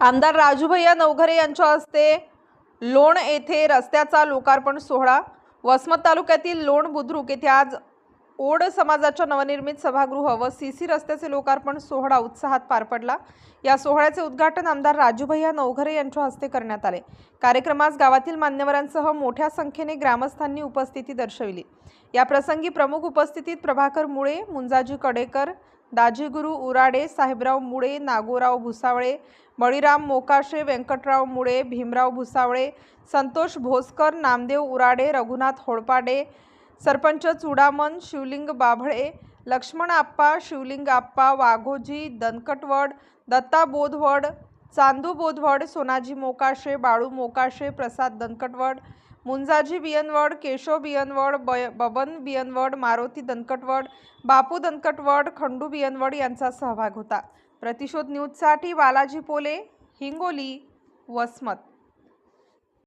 आमदार राजूभैया नवघरे यांच्या हस्ते लोण येथे रस्त्याचा लोकार्पण सोहळा. वसमत तालुक्यातील लोण बुद्रुक येथे आज ओड समाजाच्या नवनिर्मित सभागृह व सी सी रस्त्याचे लोकार्पण सोहळा उत्साहात पार पडला. या सोहळ्याचे उद्घाटन आमदार राजूभैया नवघरे यांच्या हस्ते करण्यात आले. कार्यक्रमास गावातील मान्यवरांसह मोठ्या संख्येने ग्रामस्थांनी उपस्थिती दर्शविली. या प्रसंगी प्रमुख उपस्थितीत प्रभाकर मुळे मुंजाजी कडेकर दाजीगुरू उराडे साहेबराव मुळे नागोराव भुसावळे बळीराम मोकाशे व्यंकटराव मुळे भीमराव भुसावळे संतोष भोसकर नामदेव उराडे रघुनाथ होळपाडे सरपंच चुडामन शिवलिंग बाभळे लक्ष्मण आप्पा शिवलिंग आप्पा वाघोजी दनकटवड दत्ता बोधवड चांदू बोधवड सोनाजी मोकाशे बाळू मोकाशे प्रसाद दनकटवड मुंजाजी बियनवड केशव बियनवड बय बबन बियनवड मारुती दनकटवड बापू दनकटवड खंडू बियनवड यांचा सहभाग होता. प्रतिशोध न्यूजसाठी बालाजी पोले हिंगोली वसमत.